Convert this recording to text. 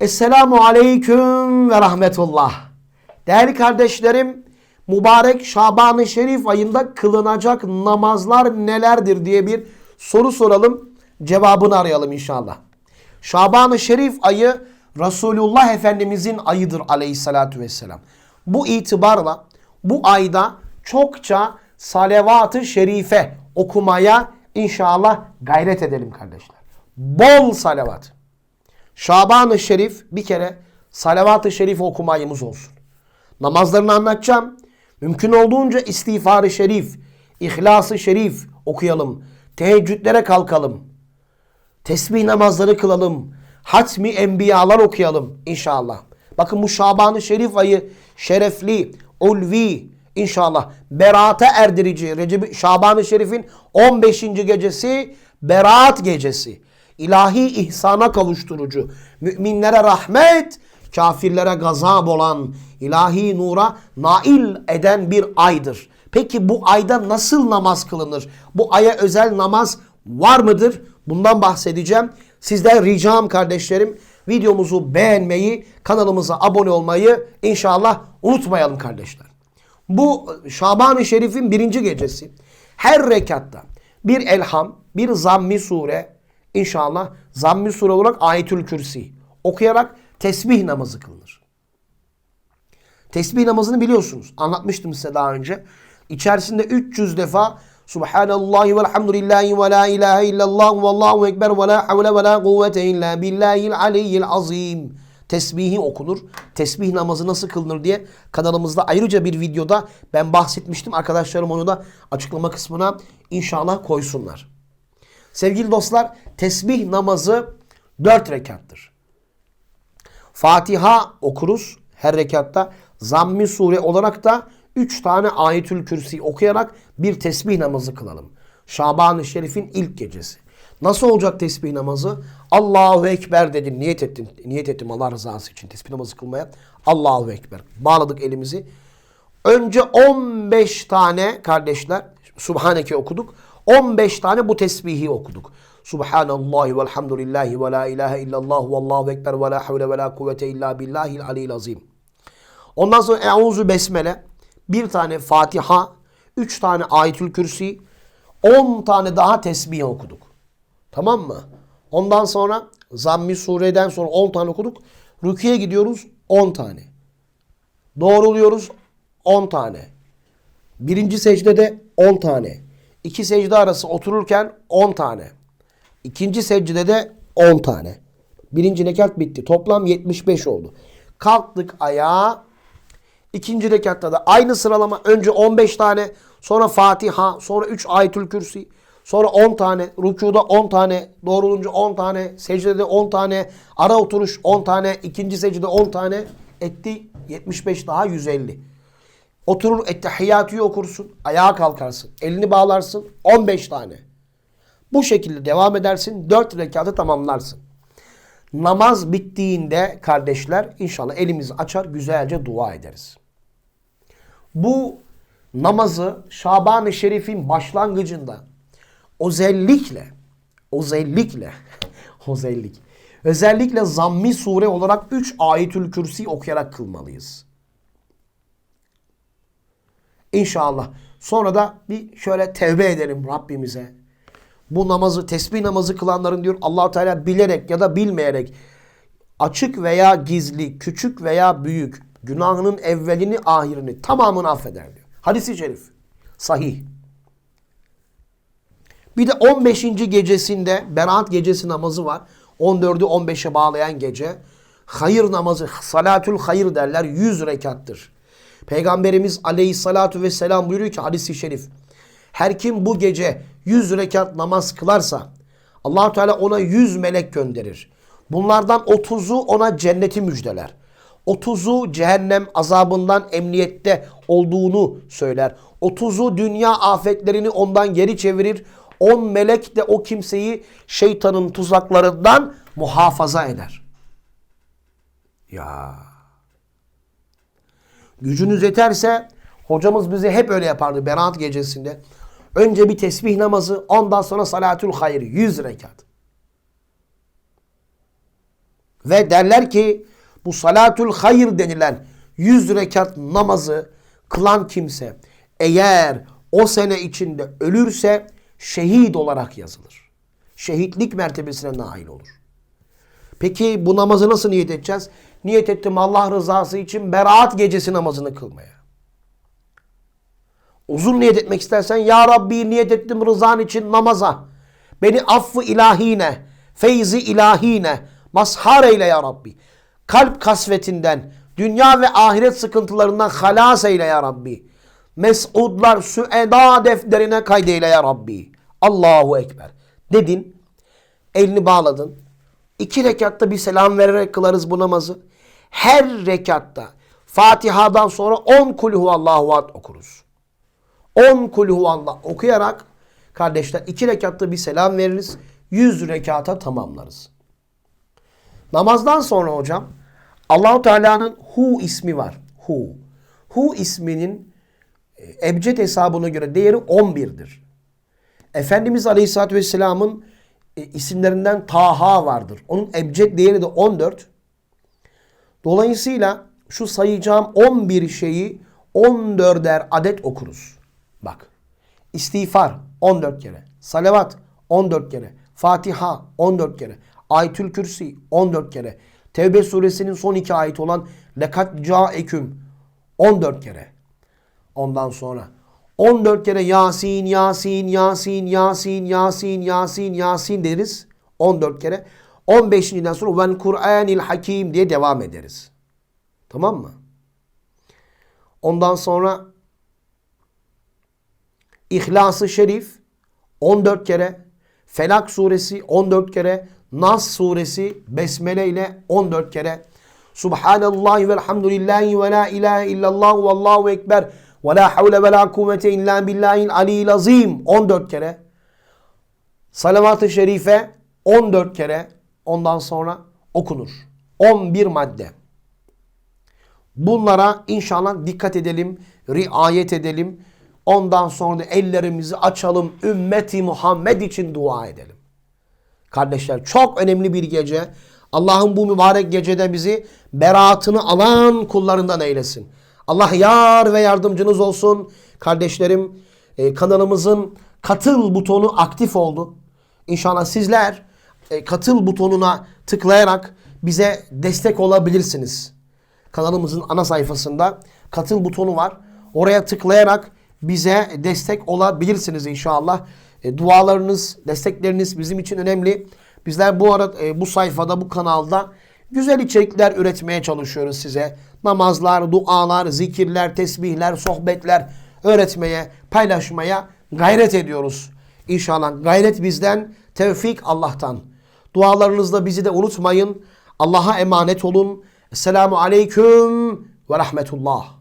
Esselamu Aleyküm ve Rahmetullah. Değerli kardeşlerim, mübarek Şaban-ı Şerif ayında kılınacak namazlar nelerdir diye bir soru soralım. Cevabını arayalım inşallah. Şaban-ı Şerif ayı Resulullah Efendimizin ayıdır aleyhissalatü vesselam. Bu itibarla bu ayda çokça salavat-ı şerife okumaya inşallah gayret edelim kardeşler. Bol salavat. Şaban-ı Şerif bir kere salavat-ı şerif okumayımız olsun. Namazlarını anlatacağım. Mümkün olduğunca istiğfar-ı şerif, ihlas-ı şerif okuyalım. Teheccüdlere kalkalım. Tesbih namazları kılalım. Hatmi enbiyalar okuyalım inşallah. Bakın bu Şaban-ı Şerif ayı şerefli, ulvi inşallah beraate erdirici. Recep Şaban-ı Şerif'in 15. gecesi Berat gecesi. İlahi ihsana kavuşturucu. Müminlere rahmet, kafirlere gazap olan, ilahi nura nail eden bir aydır. Peki bu ayda nasıl namaz kılınır? Bu aya özel namaz var mıdır? Bundan bahsedeceğim. Sizden ricam kardeşlerim videomuzu beğenmeyi, kanalımıza abone olmayı inşallah unutmayalım kardeşler. Bu Şaban-ı Şerif'in birinci gecesi. Her rekatta bir elham, bir zammi sure, inşallah zammi sure olarak ayetül kürsi okuyarak tesbih namazı kılınır. Tesbih namazını biliyorsunuz. Anlatmıştım size daha önce. İçerisinde 300 defa Subhanallahi velhamdülillahi ve la ilahe illallah ve allahu ekber ve la havle ve la kuvvete illa billahil aliyyil azim. Tesbihi okunur. Tesbih namazı nasıl kılınır diye kanalımızda ayrıca bir videoda ben bahsetmiştim. Arkadaşlarım onu da açıklama kısmına inşallah koysunlar. Sevgili dostlar tesbih namazı 4 rekattır. Fatiha okuruz her rekatta. Zammi sure olarak da 3 tane ayetül kürsi okuyarak bir tesbih namazı kılalım. Şaban-ı Şerif'in ilk gecesi. Nasıl olacak tesbih namazı? Allahu Ekber dedim. Niyet ettim. Niyet ettim Allah rızası için tesbih namazı kılmaya. Allahu Ekber. Bağladık elimizi. Önce 15 tane kardeşler Subhaneke okuduk. 15 tane bu tesbihi okuduk. Subhanallahi velhamdülillahi ve la ilahe illallah ve allahu ekber ve la havle ve la kuvvete illa billahil aliyyil azim. Ondan sonra Euzu Besmele, bir tane Fatiha, üç tane Ayetül Kürsi, on tane daha tesbih okuduk. Tamam mı? Ondan sonra Zammi sureden sonra on tane okuduk. Rüküye gidiyoruz on tane. Doğruluyoruz on tane. Birinci secdede on tane. İki secde arası otururken on tane. İkinci secdede on tane. Birinci rekat bitti. Toplam 75 oldu. Kalktık ayağa. İkinci rekatta da aynı sıralama. Önce 15 tane, sonra Fatiha, sonra 3 Ayetül Kürsi, sonra 10 tane, rükuda 10 tane, doğrulunca 10 tane, secdede 10 tane, ara oturuş 10 tane, ikinci secde 10 tane etti 75 daha 150. Oturur ettehiyyatıyı okursun, ayağa kalkarsın, elini bağlarsın 15 tane. Bu şekilde devam edersin, 4 rekatı tamamlarsın. Namaz bittiğinde kardeşler inşallah elimizi açar güzelce dua ederiz. Bu namazı Şaban-ı Şerif'in başlangıcında özellikle özellikle özellik özellikle zammi sure olarak 3 ayetül kürsi okuyarak kılmalıyız. İnşallah. Sonra da bir şöyle tevbe edelim Rabbimize. Bu namazı, tesbih namazı kılanların diyor allah Teala bilerek ya da bilmeyerek açık veya gizli, küçük veya büyük günahının evvelini, ahirini tamamını affeder diyor. Hadis-i şerif. Sahih. Bir de 15. gecesinde Berat gecesi namazı var. 14'ü 15'e bağlayan gece. Hayır namazı, salatül hayır derler. 100 rekattır. Peygamberimiz aleyhissalatu vesselam buyuruyor ki hadis-i şerif. Her kim bu gece 100 rekat namaz kılarsa allah Teala ona 100 melek gönderir. Bunlardan 30'u ona cenneti müjdeler. 30'u cehennem azabından emniyette olduğunu söyler. 30'u dünya afetlerini ondan geri çevirir. 10 melek de o kimseyi şeytanın tuzaklarından muhafaza eder. Ya. Gücünüz yeterse hocamız bize hep öyle yapardı Berat gecesinde. Önce bir tesbih namazı ondan sonra salatül hayır 100 rekat. Ve derler ki bu salatul hayır denilen 100 rekat namazı kılan kimse eğer o sene içinde ölürse şehit olarak yazılır. Şehitlik mertebesine nail olur. Peki bu namazı nasıl niyet edeceğiz? Niyet ettim Allah rızası için beraat gecesi namazını kılmaya. Uzun niyet etmek istersen Ya Rabbi niyet ettim rızan için namaza. Beni affı ilahine, feyzi ilahine, mazhar eyle ya Rabbi. Kalp kasvetinden, dünya ve ahiret sıkıntılarından halas eyle ya Rabbi. Mes'udlar süeda defterine kaydeyle ya Rabbi. Allahu Ekber. Dedin, elini bağladın. İki rekatta bir selam vererek kılarız bu namazı. Her rekatta Fatiha'dan sonra 10 kulhu Allahu ad okuruz. 10 kulhu Allah okuyarak kardeşler iki rekatta bir selam veririz. 100 rekata tamamlarız. Namazdan sonra hocam Allahu Teala'nın Hu ismi var. Hu. Hu isminin e, ebced hesabına göre değeri 11'dir. Efendimiz Aleyhisselatü Vesselam'ın e, isimlerinden Taha vardır. Onun ebced değeri de 14. Dolayısıyla şu sayacağım 11 şeyi 14'er adet okuruz. Bak. İstiğfar 14 kere. Salavat 14 kere. Fatiha 14 kere. Ayetül Kürsi 14 kere. Tevbe suresinin son iki ayet olan Lekat Caeküm 14 kere. Ondan sonra 14 kere Yasin, Yasin, Yasin, Yasin, Yasin, Yasin, Yasin deriz. 14 kere. 15.den sonra Ven Kur'anil Hakim diye devam ederiz. Tamam mı? Ondan sonra İhlas-ı Şerif 14 kere, Felak suresi 14 kere, Nas suresi Besmele ile 14 kere. Subhanallah ve elhamdülillahi ve la ilahe illallah ve allahu ekber ve la havle ve la kuvvete illa billahil aliyyil azim 14 kere. Salavat-ı şerife 14 kere ondan sonra okunur. 11 madde. Bunlara inşallah dikkat edelim, riayet edelim. Ondan sonra da ellerimizi açalım, ümmeti Muhammed için dua edelim. Kardeşler çok önemli bir gece. Allah'ın bu mübarek gecede bizi beraatını alan kullarından eylesin. Allah yar ve yardımcınız olsun. Kardeşlerim e, kanalımızın katıl butonu aktif oldu. İnşallah sizler e, katıl butonuna tıklayarak bize destek olabilirsiniz. Kanalımızın ana sayfasında katıl butonu var. Oraya tıklayarak bize destek olabilirsiniz inşallah. E, dualarınız, destekleriniz bizim için önemli. Bizler bu arada e, bu sayfada, bu kanalda güzel içerikler üretmeye çalışıyoruz size. Namazlar, dualar, zikirler, tesbihler, sohbetler öğretmeye, paylaşmaya gayret ediyoruz. İnşallah gayret bizden, tevfik Allah'tan. Dualarınızda bizi de unutmayın. Allah'a emanet olun. Esselamu Aleyküm ve Rahmetullah.